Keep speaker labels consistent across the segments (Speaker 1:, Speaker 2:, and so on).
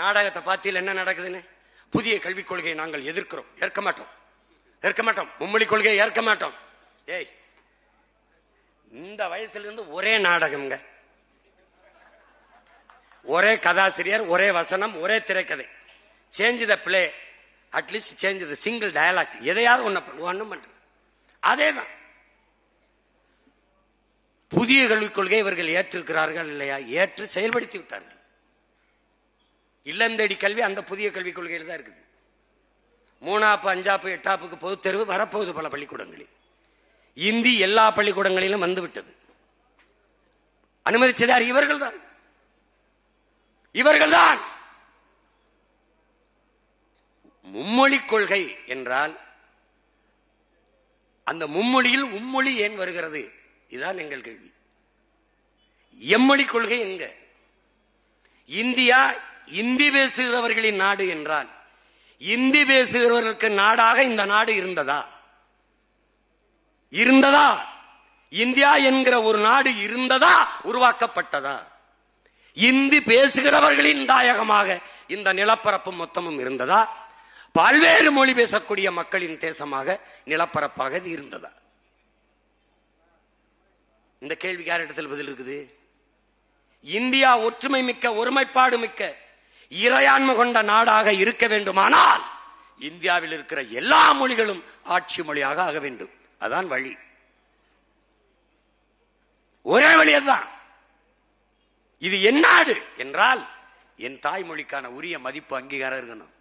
Speaker 1: நாடகத்தை பார்த்தீங்க என்ன நடக்குதுன்னு? புதிய கல்விக் கொள்கையை நாங்கள் எதிர்க்கிறோம். ஏற்க மாட்டோம். ஏற்க மாட்டோம். மும்மொழி கொள்கையை ஏற்க மாட்டோம். ஏய் இந்த வயசுல இருந்து ஒரே நாடகம்ங்க. ஒரே கதாசிரியர் ஒரே வசனம் ஒரே திரைக்கதை. Change the play atleast change the single dialogues எதையாவது ஒன்று ஒன்றும் பண்ற அதே தான் புதிய கல்விக் கொள்கை இவர்கள் ஏற்றிருக்கிறார்கள் இல்லையா? ஏற்று செயல்படுத்தி விட்டார்கள். இல்லந்தடி கல்வி அந்த புதிய கல்விக் கொள்கையில் தான் இருக்குது. மூணாப்பு அஞ்சாப்பு எட்டாப்புக்கு பொதுத் தேர்வு வரப்போகுது பல பள்ளிக்கூடங்களில். இந்தி எல்லா பள்ளிக்கூடங்களிலும் வந்துவிட்டது அனுமதிச்சதார் இவர்கள் தான். இவர்கள் தான். மும்மொழி கொள்கை என்றால் அந்த மும்மொழியில் உம்மொழி ஏன் வருகிறது? இதுதான் எங்கள் கேள்வி. எம்மொழி கொள்கை எங்க? இந்தியா இந்தி பேசுகிறவர்களின் நாடு என்றால் இந்தி பேசுகிறவர்களுக்கு நாடாக இந்த நாடு இருந்ததா? இருந்ததா? இந்தியா என்கிற ஒரு நாடு இருந்ததா? உருவாக்கப்பட்டதா? இந்தி பேசுகிறவர்களின் தாயகமாக இந்த நிலப்பரப்பு மொத்தமும் இருந்ததா? பல்வேறு மொழி பேசக்கூடிய மக்களின் தேசமாக நிலப்பரப்பாக இது இருந்ததா? இந்த கேள்விக்கு யார் இடத்தில் பதில் இருக்குது? இந்தியா ஒற்றுமை மிக்க ஒருமைப்பாடு மிக்க இறையாண்மை கொண்ட நாடாக இருக்க வேண்டுமானால் இந்தியாவில் இருக்கிற எல்லா மொழிகளும் ஆட்சி மொழியாக ஆக வேண்டும். அதான் வழி. ஒரே வழி அதுதான். இது என் நாடு என்றால் என் தாய்மொழிக்கான உரிய மதிப்பு அங்கீகாரம் இருக்கணும்.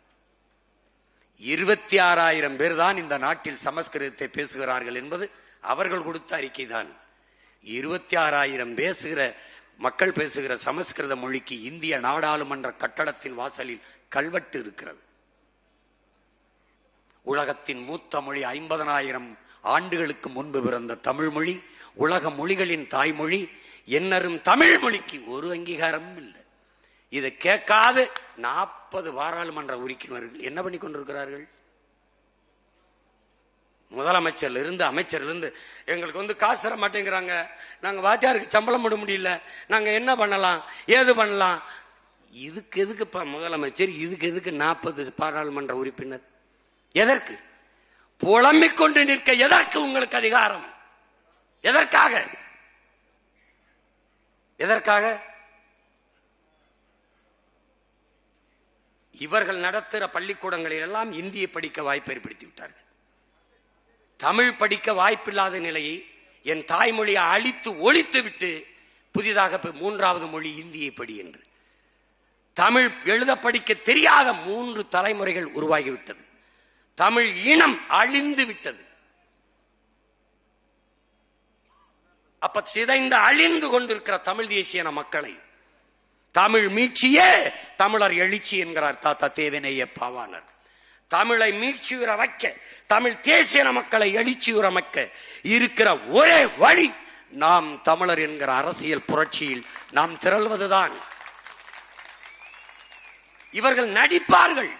Speaker 1: இருபத்தி ஆறாயிரம் பேர் தான் இந்த நாட்டில் சமஸ்கிருதத்தை பேசுகிறார்கள் என்பது அவர்கள் கொடுத்த அறிக்கை தான் இருபத்தி ஆறாயிரம் பேசுகிற மக்கள் பேசுகிற சமஸ்கிருத மொழிக்கு இந்திய நாடாளுமன்ற கட்டடத்தின் வாசலில் கல்வெட்டு இருக்கிறது. உலகத்தின் மூத்த மொழி ஐம்பதனாயிரம் ஆண்டுகளுக்கு முன்பு பிறந்த தமிழ் மொழி உலக மொழிகளின் தாய்மொழி என்னரும் தமிழ் மொழிக்கு ஒரு அங்கீகாரமும் இல்லை. இதை கேட்காது நாற்பது பாராளுமன்ற உறுப்பினர்கள் என்ன பண்ணி கொண்டிருக்கிறார்கள்? முதலமைச்சர்ல இருந்து அமைச்சர்ல இருந்து எங்களுக்கு வந்து காசு தர மாட்டேங்கிறாங்க. நாங்க வாத்தியாருக்கு சம்பளம் போட முடியல. நாங்க என்ன பண்ணலாம்? ஏது பண்ணலாம்? இதுக்கு எதுக்கு முதலமைச்சர் இதுக்கு எதுக்கு நாற்பது பாராளுமன்ற உறுப்பினர்? எதற்கு? புலம்பிக் கொண்டு நிற்க எதற்கு உங்களுக்கு அதிகாரம்? எதற்காக? எதற்காக? இவர்கள் நடத்துகிற பள்ளிக்கூடங்களில் எல்லாம் இந்திய படிக்க வாய்ப்பு ஏற்படுத்தி விட்டார்கள். தமிழ் படிக்க வாய்ப்பில்லாத நிலையை என் தாய்மொழியை அழித்து ஒழித்து விட்டு புதிதாக மூன்றாவது மொழி இந்தியை படி என்று. தமிழ் எழுத படிக்க தெரியாத மூன்று தலைமுறைகள் உருவாகிவிட்டது தமிழ் இனம் அழிந்து விட்டது. அப்ப சிதைந்து அழிந்து கொண்டிருக்கிற தமிழ் தேசியன மக்களை தமிழ் மீட்சியே தமிழர் எழுச்சி என்கிறார் தாத்தா தேவனைய பாவாணர். தமிழை மீழ்ச்சியுற வைக்க தமிழ் தேசிய மக்களை எழுச்சியுற வைக்க இருக்கிற ஒரே வழி நாம் தமிழர் என்கிற அரசியல் புரட்சியில் நாம் திரள்வதுதான். இவர்கள் நடிப்பார்கள்.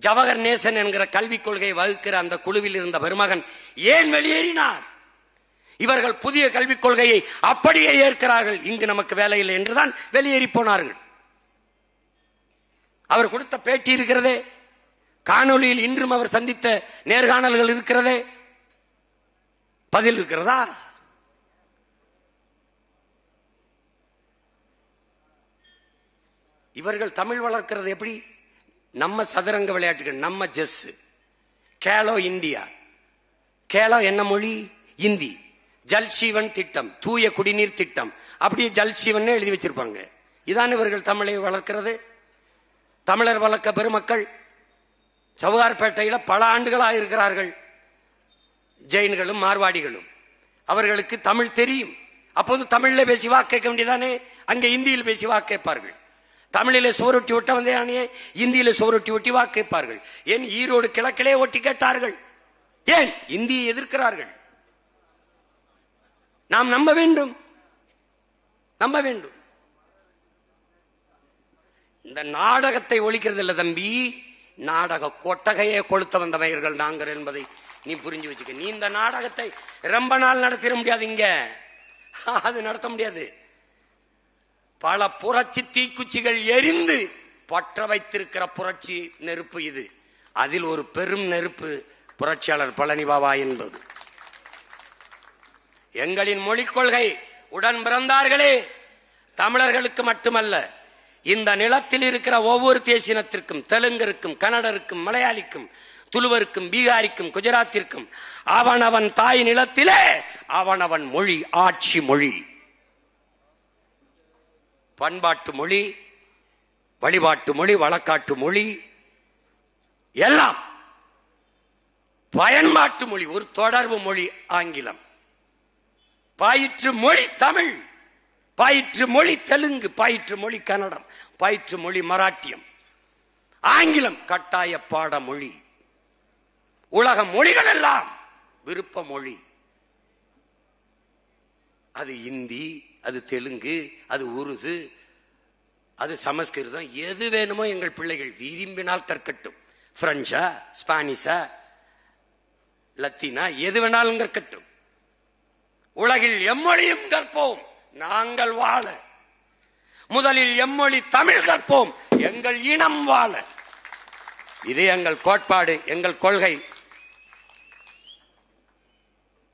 Speaker 1: ஜவஹர் நேசன் என்கிற கல்விக் கொள்கையை வகுக்கிற அந்த குழுவில் இருந்த பெருமகன் ஏன் வெளியேறினார்? இவர்கள் புதிய கல்விக் கொள்கையை அப்படியே ஏற்கிறார்கள். இங்கு நமக்கு வேலை இல்லை என்றுதான் வெளியேறி போனார்கள். அவர் கொடுத்த பேட்டி இருக்கிறதே. காணொளியில் இன்றும் அவர் சந்தித்த நேர்காணல்கள் இருக்கிறதே? பதில் இருக்கிறதா? இவர்கள் தமிழ் வளர்க்கிறது எப்படி? நம்ம சதுரங்க விளையாட்டுகள் நம்ம ஜெஸ் கேலோ இந்தியா கேலோ என்ன மொழி? இந்தி. ஜல்சீவன் திட்டம் தூய குடிநீர் திட்டம். அப்படியே ஜல்சீவன் எழுதி வச்சிருப்பாங்க. இதான் இவர்கள் தமிழை வளர்க்கிறது. தமிழர் வளர்க்க பெருமக்கள் சவுகார்பேட்டையில் பல ஆண்டுகளாக இருக்கிறார்கள் ஜெயின்களும் மார்வாடிகளும். அவர்களுக்கு தமிழ் தெரியும். அப்போது தமிழில் பேசி வாக்கு கேட்க வேண்டியதானே? அங்கே இந்தியில் பேசி வாக்கு கேட்பார்கள். தமிழிலே சோரொட்டி ஒட்ட வந்தேனே இந்தியில சோரொட்டி ஒட்டி வாக்கு கேட்பார்கள். ஏன் ஈரோடு கிழக்கிலே ஒட்டி கேட்டார்கள்? ஏன்? இந்தியை எதிர்க்கிறார்கள். நாம் நம்ப வேண்டும். நம்ப வேண்டும். இந்த நாடகத்தை ஒழிக்கிறது இல்லை தம்பி. நாடக கொட்டகையை கொளுத்த வந்தவர்கள் நாங்கள் என்பதை நீ புரிஞ்சு வச்சுக்க. நீ இந்த நாடகத்தை ரொம்ப நாள் நடத்திட முடியாது இங்க. அது நடத்த முடியாது. பல புரட்சி தீக்குச்சிகள் எரிந்து பற்ற வைத்திருக்கிற புரட்சி நெருப்பு இது. அதில் ஒரு பெரும் நெருப்பு புரட்சியாளர் பழனி பாபா என்பது. எங்களின் மொழிக் கொள்கை உடன் பிறந்தார்களே தமிழர்களுக்கு மட்டுமல்ல இந்த நிலத்தில் இருக்கிற ஒவ்வொரு தேசினத்திற்கும் தெலுங்கருக்கும் கன்னடருக்கும் மலையாளிக்கும் துளுவருக்கும் பீகாரிக்கும் குஜராத்திற்கும் அவனவன் தாய் நிலத்திலே அவனவன் மொழி ஆட்சி மொழி. பண்பாட்டு மொழி வழிபாட்டு மொழி வழக்காட்டு மொழி எல்லாம் பயன்பாட்டு மொழி ஒரு தொடர்பு மொழி ஆங்கிலம். பாயிற்று மொழி தமிழ். பாயிற்று மொழி தெலுங்கு பாயிற்று மொழி கன்னடம் பாயிற்று மொழி மராட்டியம். ஆங்கிலம் கட்டாய பாட மொழி உலக மொழிகள் எல்லாம் விருப்ப மொழி. அது இந்தி அது தெலுங்கு அது உருது அது சமஸ்கிருதம். எது வேணுமோ எங்கள் பிள்ளைகள் விரும்பினால் கற்கட்டும். பிரெஞ்சா ஸ்பானிஷா லத்தீனா எது வேணாலும் கற்கட்டும். உலகில் எம்மொழியும் கற்போம். நாங்கள் வாழ. முதலில் எம்மொழி தமிழ் கற்போம். எங்கள் இனம் வாழ. இது எங்கள் கோட்பாடு எங்கள் கொள்கை.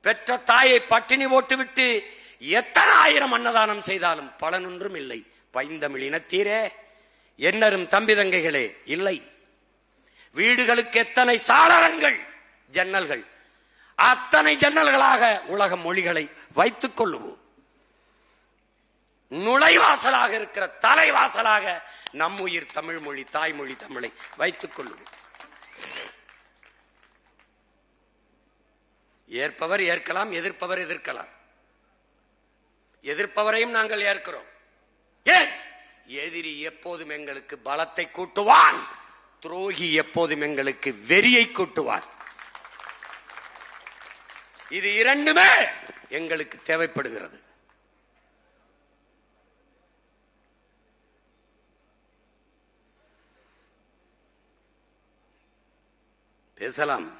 Speaker 1: பெற்ற தாயை பட்டினி போட்டுவிட்டு எத்தனை ஆயிரம் அன்னதானம் செய்தாலும் பலனொன்றும் இல்லை. பைந்தமிழ் இனத்தீரே. என்னரும் தம்பி தங்கைகளே இல்லை. வீடுகளுக்கு எத்தனை சாளரங்கள்? ஜன்னல்கள். அத்தனை ஜன்னல்களாக உலக மொழிகளை வைத்துக் கொள்ளுவோம். நுழைவாசலாக இருக்கிற தலைவாசலாக நம் உயிர் தமிழ் மொழி தாய்மொழி தமிழை வைத்துக் கொள்ளுவோம். ஏற்பவர் ஏற்கலாம் எதிர்ப்பவர் எதிர்க்கலாம். எதிர்ப்பவரையும் நாங்கள் ஏற்கிறோம். ஏன்? எதிரி எப்போதும் எங்களுக்கு பலத்தை கூட்டுவான். துரோகி எப்போதும் எங்களுக்கு வெறியை கூட்டுவான். இது இரண்டுமே எங்களுக்கு தேவைப்படுகிறது. பேசலாம்.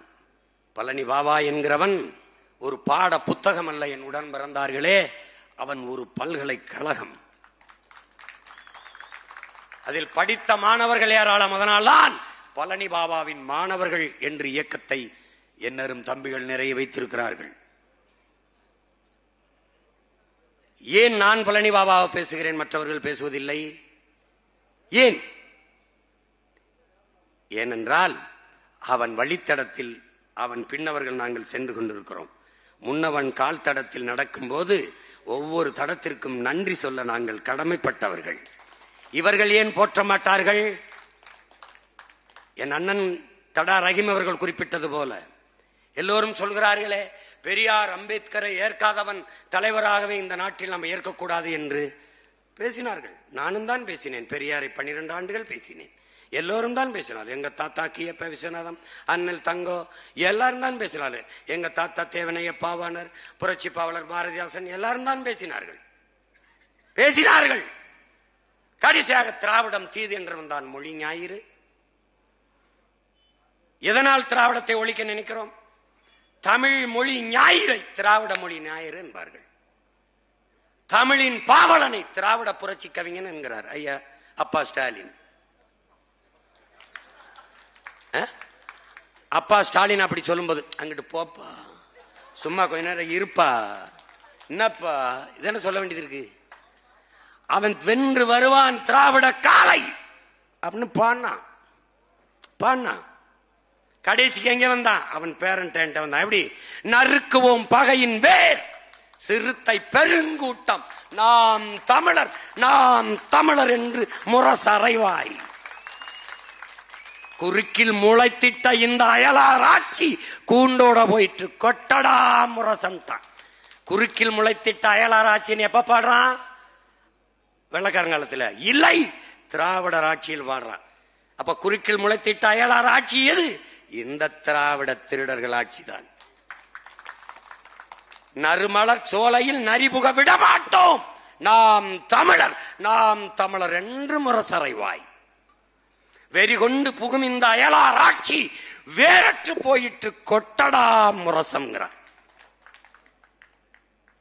Speaker 1: பழனி பாபா என்கிறவன் ஒரு பாட புத்தகம் அல்ல என் உடன் பிறந்தார்களே. அவன் ஒரு பல்கலைக்கழகம் அதில் படித்த மாணவர்கள் ஏராளம். அதனால்தான் பழனி பாபாவின் மாணவர்கள் என்று இயக்கத்தை என்னரும் தம்பிகள் நிறைய வைத்திருக்கிறார்கள். ஏன் நான் பழனி பாபாவை பேசுகிறேன்? மற்றவர்கள் பேசுவதில்லை. ஏன்? ஏனென்றால் அவன் வழித்தடத்தில் அவன் பின்னவர்கள் நாங்கள் சென்று கொண்டிருக்கிறோம். முன்னவன் கால் தடத்தில் நடக்கும்போது ஒவ்வொரு தடத்திற்கும் நன்றி சொல்ல நாங்கள் கடமைப்பட்டவர்கள். இவர்கள் ஏன் போற்ற மாட்டார்கள்? என் அண்ணன் தடா ரஹீம் அவர்கள் குறிப்பிட்டது போல. எல்லோரும் சொல்கிறார்களே பெரியார் அம்பேத்கரை ஏற்காதவன் தலைவராகவே இந்த நாட்டில் நாம் ஏற்கக்கூடாது என்று பேசினார்கள். நானும் தான் பேசினேன். பெரியாரை பன்னிரண்டு ஆண்டுகள் பேசினேன். எல்லோரும் தான் பேசினார். எங்க தாத்தா கியப்ப விஸ்வநாதம் அண்ணல் தங்கோ எல்லாரும் தான் பேசினார். எங்க தாத்தா தேவனைய பாவாணர் புரட்சி பாவலர் பாரதிதாசன் எல்லாரும் தான் பேசினார்கள். பேசினார்கள். கடைசியாக திராவிடம் தீது என்றவன் தான் மொழி ஞாயிறு. எதனால் திராவிடத்தை ஒழிக்க நினைக்கிறோம்? தமிழ் மொழி ஞாயிறை திராவிட மொழி ஞாயிறு என்பார்கள். தமிழின் பாவலனை திராவிட புரட்சி கவிஞன் என்கிறார். ஐயா அப்பா ஸ்டாலின். அப்பா ஸ்டாலின் அப்படி சொல்லும்போது அங்கிட்டு போப்பா. சும்மா கொஞ்ச நேரம் இருப்பா. என்னப்பா? இதென்ன சொல்ல வேண்டியது இருக்கு? அவன் வென்று வருவான் திராவிட காலை. அப்படின்னு பாடினான் பாடினான் கடைசிக்கு எங்க வந்தான்? அவன் பேரன்ட்ட வந்தான். எப்படி? நறுக்குவோம் பகையின் வேர். சிறுத்தை பெருங்கூட்டம். நாம் தமிழர். நாம் தமிழர் என்று முரசறைவாய். குறுக்கில் முளைத்திட்ட இந்த அயலார் ஆட்சி கூண்டோட போயிட்டு கொட்டடா முரசன்ட்டான் குறுக்கில் முளைத்திட்ட அயலார் ஆட்சின்னு எப்ப பாடுறான் வெள்ளக்காரங்காலத்துல. இல்லை திராவிடர் ஆட்சியில் பாடுறான். அப்ப குறுக்கில் முளைத்திட்ட அயலார் ஆட்சி எது? இந்த திராவிட திருடர்கள் ஆட்சிதான். நறுமலர் சோலையில் நரிபுக விடமாட்டோம் நாம் தமிழர் நாம் தமிழர் என்று முரசறைவாய். வெறி கொண்டு புகும் இந்த அயலார் ஆட்சி வேறற்று போயிட்டு கொட்டடா முரசம்ங்கிறார்.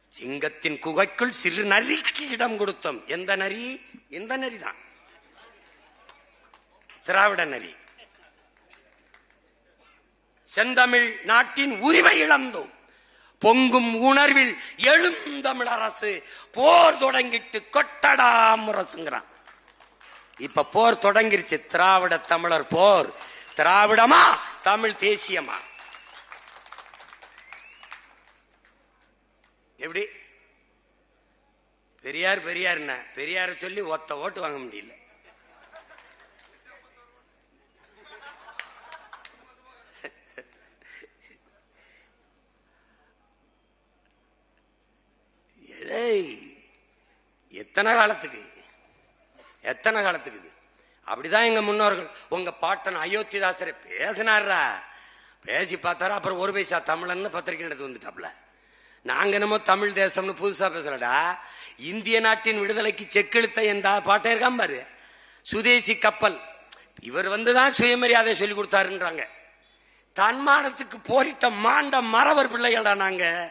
Speaker 1: சிங்கத்தின் குகைக்குள் சிறு நரிக்கு இடம் கொடுத்தோம். எந்த நரி? எந்த நரி தான் திராவிட நரி. செந்தமிழ் நாட்டின் உரிமை இழந்தோம். பொங்கும் உணர்வில் எழுந்தமிழரசு போர் தொடங்கிட்டு கொட்டடா முரசுங்கிறான். இப்ப போர் தொடங்கிருச்சு. திராவிட தமிழர் போர். திராவிடமா? தமிழ் தேசியமா? எப்படி? பெரியார் பெரியார் என்ன? பெரியார சொல்லி ஒத்த ஓட்டு வாங்க முடியல. எத்தனை காலத்துக்கு? எத்தனை காலத்துக்கு இது? அப்படிதான் எங்க முன்னோர்கள். உங்க பாட்டன் அயோத்திதாசரை பேசினாரா பேசி பார்த்தாரா அப்புறம் ஒரு பைசா தமிழன்னு பத்திரிகை எடுத்து வந்துட்டாப்ல. நாங்க என்னமோ தமிழ் தேசம்னு புதுசா பேசலடா இந்திய நாட்டின் விடுதலைக்கு செக்கெழுத்த எந்த பாட்டை இருக்காம பாரு? சுதேசி கப்பல். இவர் வந்துதான் சுயமரியாதை சொல்லி கொடுத்தாருன்றாங்க. தன்மானத்துக்கு போரிட்ட மாண்ட மறவர் பிள்ளைகள்டா நாங்க.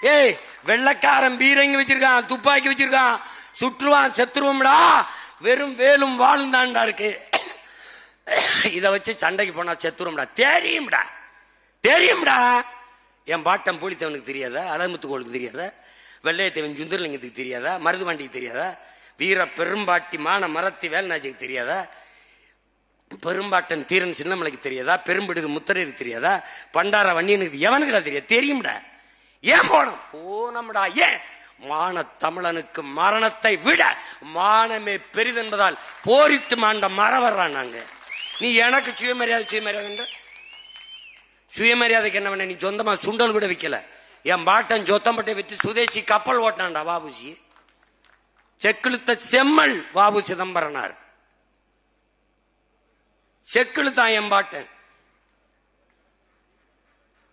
Speaker 1: ஏய் வெள்ளக்காரன் பீரங்கி வச்சிருக்கான் துப்பாக்கி வச்சிருக்கான் சுற்றுவான் செத்துருவோம்டா. வெறும் வேலும் வாழும் தான்டா இருக்கு. இதை வச்சு சண்டைக்கு போனா செத்துருவோம்டா. தெரியும்டா. தெரியும்டா. என் பாட்டம் பூலித்தவனுக்கு தெரியாதா? அலமுத்துக்கோளுக்கு தெரியாதா? வெள்ளையத்தேவன் சுந்தரலிங்கத்துக்கு தெரியாதா? மருதுபாண்டிக்கு தெரியாதா? வீர பெரும்பாட்டி மான மரத்தி வேல்நாச்சிக்கு தெரியாதா? பெரும்பாட்டன் தீரன் சின்னமலைக்கு தெரியாதா? பெரும்பிடுகு முத்தரைக்கு தெரியாதா? பண்டார வண்டியனுக்கு எவனுக்குடா தெரியாது? தெரியும்டா. ஏன் போனோம்? போனோம்டா. ஏன்? மான தமிழனுக்கு மரணத்தை விட மானமே பெரிதென்பதால் போரிட்டு மாண்ட மறவர்றான் நாங்க. நீ எனக்கு சுயமரியாதை சுயமரியாதை சுயமரியாதைக்கு என்ன பண்ண நீ சொந்தமா சுண்டல் கூட வைக்கல. என் பாட்டன் சொத்தம்பட்டை வித்து சுதேசி கப்பல் ஓட்டினான்டா பாபுஜி செக்கிழுத்த செம்மல் பாபு சிதம்பரனார். செக்கிழுத்தான் என் பாட்டன்.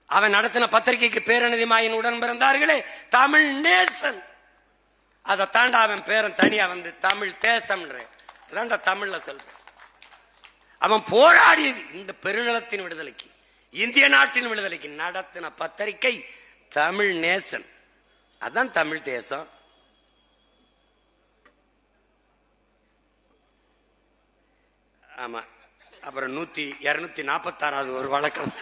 Speaker 1: அவன் நடத்தின பத்திரிகைக்கு பேரணிதிமாயின் உடன் பிறந்தார்களே தமிழ் நேசன். அதை தாண்டா அவன் பேரன் தனியா வந்து தமிழ் தேசம்ன்ற. இதாண்டா தமிழ்ல சொல்றேன். அவன் போராடியது இந்த பெருநிலத்தின் விடுதலைக்கு இந்திய நாட்டின் விடுதலைக்கு நடத்தின பத்திரிகை தமிழ் நேசன். அதான் தமிழ் தேசம். ஆமா. அப்புறம் நூத்தி இருநூத்தி நாற்பத்தாறாவது ஒரு வழக்கம்.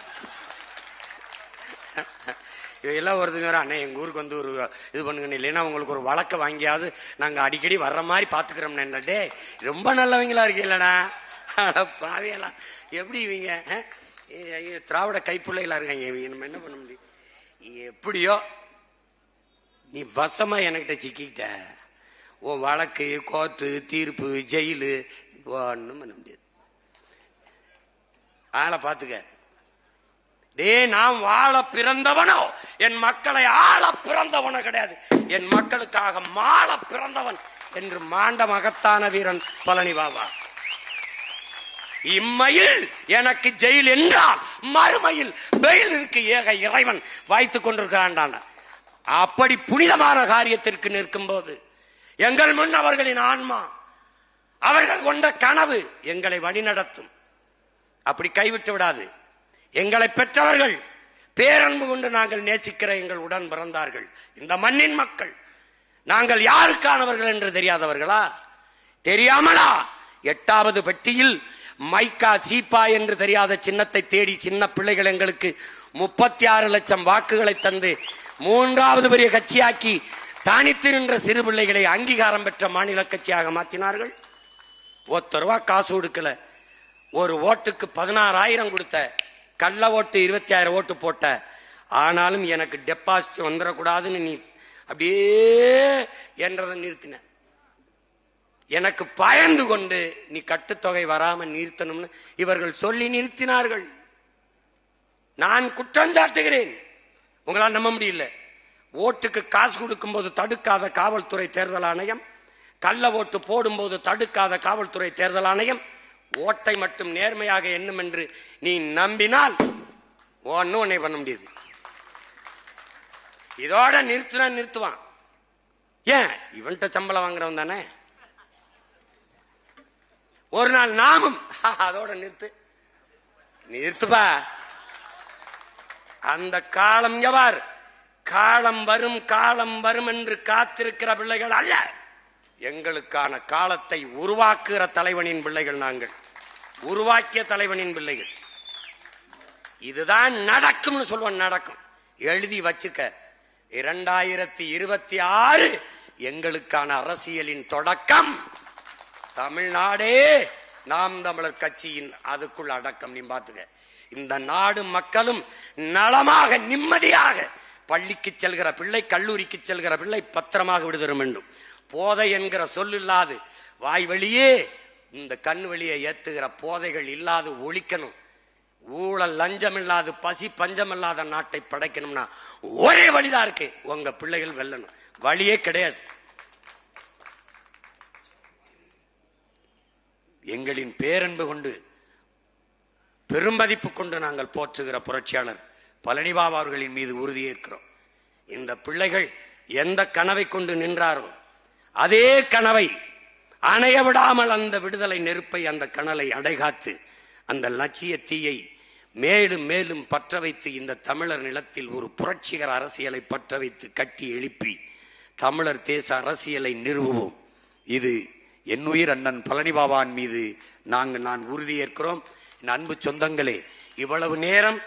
Speaker 1: இவையெல்லாம் வருதுங்க. அண்ணே எங்கள் ஊருக்கு வந்து ஒரு இது பண்ணுங்கண்ணே. இல்லைன்னா உங்களுக்கு ஒரு வழக்கை வாங்கியாவது நாங்கள் அடிக்கடி வர்ற மாதிரி பாத்துக்கிறோம் டே ரொம்ப நல்லவங்களா இருக்கீங்களடா. பாவியெல்லாம் எப்படி இவங்க திராவிட கைப்பிள்ளைகளாக இருக்காங்க இவங்க. நம்ம என்ன பண்ண முடியும்? எப்படியோ நீ வசமாக என்கிட்ட சிக்கிக்கிட்ட. உன் வழக்கு கோர்ட்டு தீர்ப்பு ஜெயிலு ஒன்றும் பண்ண முடியாது. ஆளை பார்த்துக்க டே நான் வாழ பிறந்தவனோ? என் மக்களை ஆள பிறந்தவனோ கிடையாது. என் மக்களுக்காக மாள பிறந்தவன் என்று மாண்ட மகத்தான வீரன் பழனி பாபா. இம்மையில் எனக்கு ஜெயில் என்றால் மறுமையில் வெயில் இருக்கு ஏக இறைவன் வாய்த்து கொண்டிருக்கிறான் அப்படி புனிதமான காரியத்திற்கு நிற்கும் போது எங்கள் முன் அவர்களின் ஆன்மா அவர்கள் கொண்ட கனவு எங்களை வழிநடத்தும். அப்படி கைவிட்டு விடாது. எங்களை பெற்றவர்கள் பேரன்பு கொண்டு நாங்கள் நேசிக்கிற எங்கள் உடன் பிறந்தார்கள். இந்த மண்ணின் மக்கள் நாங்கள் யாருக்கானவர்கள் என்று தெரியாதவர்களா? தெரியாமலா? எட்டாவது பெட்டியில் மைக்கா சீப்பா என்று தெரியாத சின்னத்தை தேடி சின்ன பிள்ளைகள் எங்களுக்கு முப்பத்தி ஆறு லட்சம் வாக்குகளை தந்து மூன்றாவது பெரிய கட்சியாக்கி தானித்து நின்ற சிறு பிள்ளைகளை அங்கீகாரம் பெற்ற மாநில கட்சியாக மாற்றினார்கள். ஒத்த ரூபா காசு கொடுக்கல ஒரு ஓட்டுக்கு பதினாறாயிரம் கொடுத்த கள்ள ஓட்டு இருபத்தி ஆயிரம் ஓட்டு போட்ட. ஆனாலும் எனக்கு டெபாசிட் வந்துடக்கூடாதுன்னு நீ அப்படியே என்றதை நிறுத்தின. எனக்கு பயந்து கொண்டு நீ கட்டுத்தொகை வராம நிறுத்தணும்னு இவர்கள் சொல்லி நிறுத்தினார்கள். நான் குற்றம் சாட்டுகிறேன். உங்களால் நம்ப முடியல. ஓட்டுக்கு காசு கொடுக்கும்போது தடுக்காத காவல்துறை தேர்தல் ஆணையம் கள்ள ஓட்டு போடும்போது தடுக்காத காவல்துறை தேர்தல் ஆணையம் ஓட்டை மட்டும் நேர்மையாக எண்ணும் என்று நீ நம்பினால் ஒன்னும் உன்னை பண்ண முடியாது. இதோட நிறுத்தினா நிறுத்துவான். ஏன்? இவன்கிட்ட சம்பளம் வாங்குறவன் தானே? ஒரு நாள் நாமும் அதோட நிறுத்து. நிறுத்துப்பா. அந்த காலம் எவார் காலம் வரும் காலம் வரும் என்று காத்திருக்கிற பிள்ளைகள் அல்ல. எங்களுக்கான காலத்தை உருவாக்குகிற தலைவனின் பிள்ளைகள் நாங்கள். உருவாக்கிய தலைவனின் பிள்ளைகள். இதுதான் நடக்கும்னு சொல்லுவோம் நடக்கும். எழுதி வச்சுக்க. இரண்டாயிரத்தி இருபத்தி ஆறு எங்களுக்கான அரசியலின் தொடக்கம். தமிழ்நாடே நாம் தமிழர் கட்சியின் அதுக்குள் அடக்கம். நீ பாத்துக்க இந்த நாடு மக்களும் நலமாக நிம்மதியாக பள்ளிக்கு செல்கிற பிள்ளை கல்லூரிக்கு செல்கிற பிள்ளை பத்திரமாக விடுதரும் வேண்டும். போதை என்கிற சொல் இல்லாது வாய் வழியே இந்த கண் வழியை ஏத்துகிற போதைகள் இல்லாது ஒழிக்கணும். ஊழல் லஞ்சம் இல்லாது பசி பஞ்சம் இல்லாத நாட்டை படைக்கணும்னா ஒரே வழிதான் இருக்கு. உங்க பிள்ளைகள் வெல்லணும். வழியே கிடையாது. எங்களின் பேரன்பு கொண்டு பெரும்பதிப்பு கொண்டு நாங்கள் போற்றுகிற புரட்சியாளர் பழனிபாபா அவர்களின் மீது உறுதியேற்கிறோம். இந்த பிள்ளைகள் எந்த கனவை கொண்டு நின்றாரோ அதே கனவை அணைய விடாமல் அந்த விடுதலை நெருப்பை அந்த கணலை அடைகாத்து அந்த லட்சிய தீயை மேலும் மேலும் பற்ற வைத்து இந்த தமிழர் நிலத்தில் ஒரு புரட்சிகர அரசியலை பற்ற வைத்து கட்டி எழுப்பி தமிழர் தேச அரசியலை நிறுவுவோம். இது என் உயிர் அண்ணன் பழனிபாபான் மீது நாங்கள் நான் உறுதியேற்கிறோம் என் அன்பு சொந்தங்களே இவ்வளவு நேரம்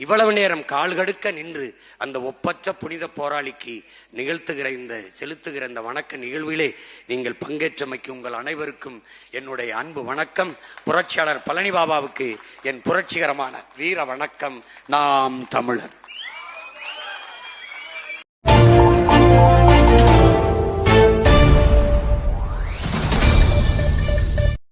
Speaker 1: இவ்வளவு நேரம் கால்கடுக்க நின்று அந்த ஒப்பற்ற புனித போராளிக்கு நிகழ்த்துகிற இந்த செலுத்துகிற இந்த வணக்க நிகழ்விலே நீங்கள் பங்கேற்றமைக்கு உங்கள் அனைவருக்கும் என்னுடைய அன்பு வணக்கம். புரட்சியாளர் பழனி பாபாவுக்கு என் புரட்சிகரமான வீர வணக்கம். நாம் தமிழர்.